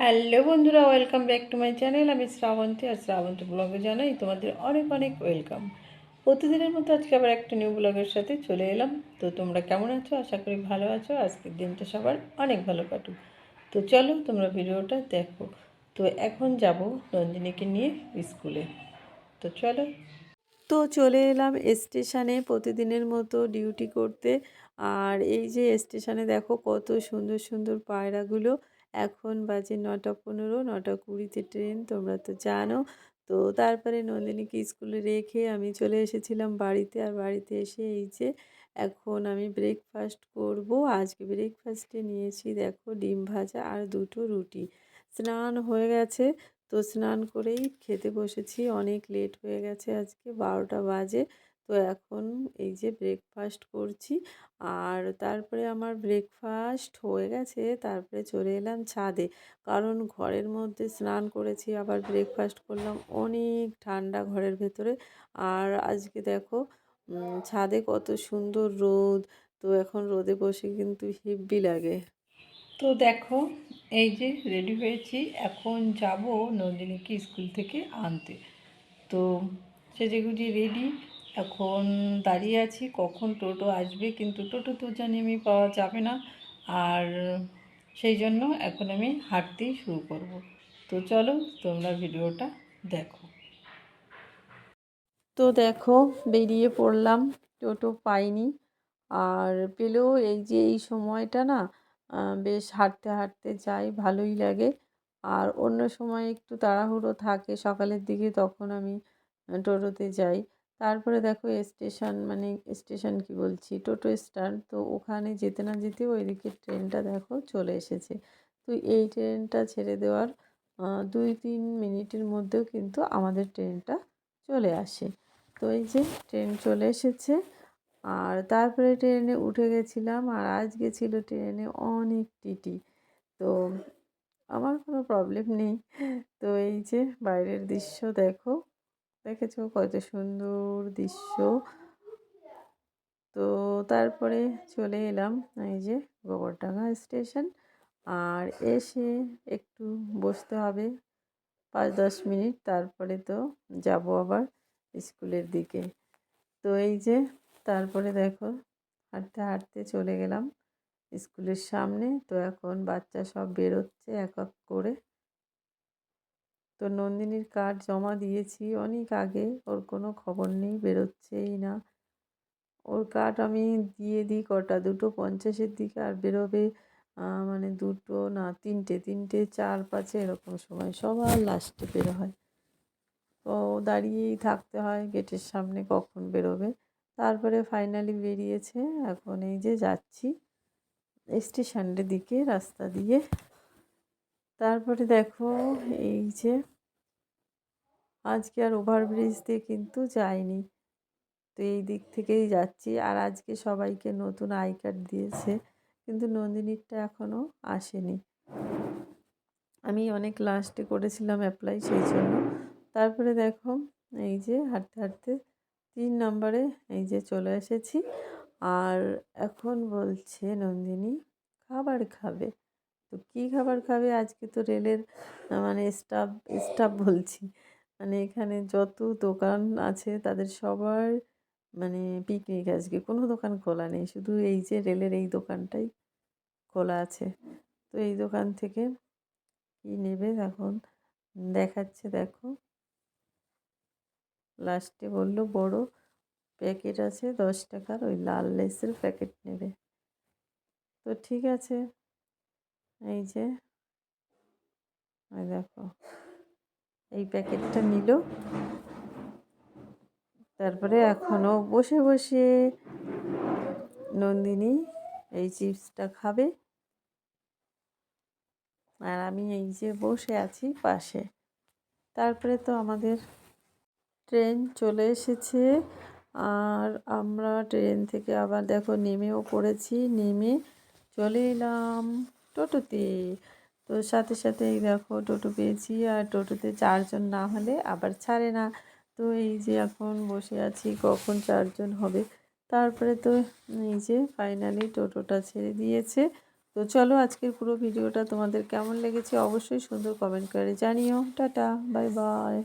Hello বন্ধুরা, welcome back to my channel. আমি শ্রাবন্তী, আর শ্রাবন্তী ব্লগে জানাই তোমাদের অনেক অনেক ওয়েলকাম। প্রতিদিনের মতো আজকে আবার একটা নিউ ব্লগের সাথে চলে এলাম। তো তোমরা কেমন আছো? আশা করি ভালো আছো। আজকের দিনটা সবার অনেক ভালো কাটুক। তো চলো তোমরা ভিডিওটা দেখো। তো এখন যাব নন্দিনীকে নিয়ে স্কুলে। তো চলো। তো চলে এলাম স্টেশনে প্রতিদিনের মতো ডিউটি করতে। আর এই যে স্টেশনে দেখো কত সুন্দর সুন্দর পায়রাগুলো। এখন বাজে নটা পনেরো নটা কুড়িতে ট্রেন, তোমরা তো জানো। তো তারপরে নন্দিনীকে স্কুলে রেখে আমি চলে এসেছিলাম বাড়িতে। আর বাড়িতে এসে এই যে এখন আমি ব্রেকফাস্ট করব। আজকে ব্রেকফাস্টে নিয়েছি দেখো ডিম ভাজা আর দুটো রুটি। স্নান হয়ে গেছে। তো স্নান করেই খেতে বসেছি। অনেক লেট হয়ে গেছে আজকে, বারোটা বাজে। তো এখন এই যে ব্রেকফাস্ট করছি। আর তারপরে আমার ব্রেকফাস্ট হয়ে গেছে, তারপরে চলে এলাম ছাদে। কারণ ঘরের মধ্যে স্নান করেছি, আবার ব্রেকফাস্ট করলাম অনেক ঠান্ডা ঘরের ভেতরে। আর আজকে দেখো ছাদে কত সুন্দর রোদ, তো এখন রোদে বসে কিন্তু হেব্বি লাগে। তো দেখো, এই যে রেডি হয়েছি, এখন যাব নন্দিনীকে স্কুল থেকে আনতে। তো সেজেগুজি রেডি এখন দাঁড়িয়ে আছি, কখন টোটো আসবে কিন্তু টোটো তো জানি আমি পাওয়া যাবে না। আর সেই জন্য এখন আমি হাঁটতেই শুরু করব। তো চলো তোমরা ভিডিওটা দেখো। তো দেখো, বেরিয়ে পড়লাম, টোটো পাইনি। আর পেলেও এই যে এই সময়টা না বেশ হাঁটতে হাঁটতে যাই, ভালোই লাগে। আর অন্য সময় একটু তাড়াহুড়ো থাকে, সকালের দিকে তখন আমি টোটোতে যাই। তারপরে দেখো স্টেশন মানে স্টেশন কি বলছি? টোটো স্ট্যান্ড। তো ওখানে যেতে না যেতে ওইদিকে ট্রেনটা দেখো চলে এসেছে। তো এই ট্রেনটা ছেড়ে দেওয়ার দুই তিন মিনিটের মধ্যেও কিন্তু আমাদের ট্রেনটা চলে আসে। তো এই যে ট্রেন চলে এসেছে। আর তারপরে ট্রেনে উঠে গেছিলাম আর আজকে ছিল ট্রেনে অনেক টিটি। তো আমার কোনো প্রবলেম নেই। তো এই যে বাইরের দৃশ্য দেখো। দেখেছ কত সুন্দর দৃশ্য। তো তারপরে চলে এলাম এই যে গোবরডাঙ্গা স্টেশন। আর এসে একটু বসতে হবে পাঁচ দশ মিনিট, তারপরে তো যাব আবার স্কুলের দিকে। তো এই যে তারপরে দেখো হাঁটতে হাঁটতে চলে গেলাম স্কুলের সামনে। তো এখন বাচ্চা সব বেরোচ্ছে এক এক করে। তো নন্দিনীর কার্ড জমা দিয়েছি অনেক আগে। ওর কোনো খবর নেই, বেরোচ্ছেই না। ওর কার্ড আমি দিয়ে দিই কটা, দুটো পঞ্চাশের দিকে আর বেরোবে মানে দুটো না, তিনটে তিনটে, চার, পাঁচে এরকম সময়, সবার লাস্টে বেরো হয়। তো দাঁড়িয়েই থাকতে হয় গেটের সামনে কখন বেরোবে। তারপরে ফাইনালি বেরিয়েছে, এখন এই যে যাচ্ছি স্টেশনের দিকে রাস্তা দিয়ে। তারপরে দেখো এই যে আজকে আর ওভারব্রিজ দিয়ে কিন্তু যাইনি। তো এই দিক থেকেই যাচ্ছি। আর আজকে সবাইকে নতুন আই কার্ড দিয়েছে, কিন্তু নন্দিনীরটা এখনও আসেনি। আমি অনেক লাস্টে করেছিলাম অ্যাপ্লাই সেই জন্য। তারপরে দেখো এই যে হাঁটতে হাঁটতে তিন নম্বরে এই যে চলে এসেছি। আর এখন বলছে নন্দিনী, খাবার খাবে। তো কী খাবার খাবে? আজকে তো রেলের মানে স্টাফ স্টাফ বলছি। মানে এখানে যত দোকান আছে তাদের সবার মানে পিকনিক আজকে। কোনো দোকান খোলা নেই। শুধু এই যে রেলের এই দোকানটাই খোলা আছে। তো এই দোকান থেকে কী নেবে এখন? দেখাচ্ছে, দেখো। লাস্টে বলল, বড় প্যাকেট আছে দশ টাকার। ওই লাল লেসের প্যাকেট নেবে। তো ঠিক আছে। এই যে দেখো, এই প্যাকেটটা নিল। তারপরে এখনও বসে বসে নন্দিনী এই চিপসটা খাবে। আর আমি এই যে বসে আছি পাশে। তারপরে তো আমাদের ট্রেন চলে এসেছে। আর আমরা ট্রেন থেকে আবার দেখো নেমেও পড়েছি। নেমে চলে এলাম। টোটোতে। তো সাথে সাথে এই দেখো টোটো পেয়েছি আর টোটোতে চারজন না হলে আবার ছাড়ে না। তো এই যে এখন বসে আছি, কখন চারজন হবে? তারপরে তো এই যে ফাইনালি টোটোটা ছেড়ে দিয়েছে। তো চলো আজকের পুরো ভিডিওটা তোমাদের কেমন লেগেছে অবশ্যই সুন্দর কমেন্ট করে জানিও। Tata bye bye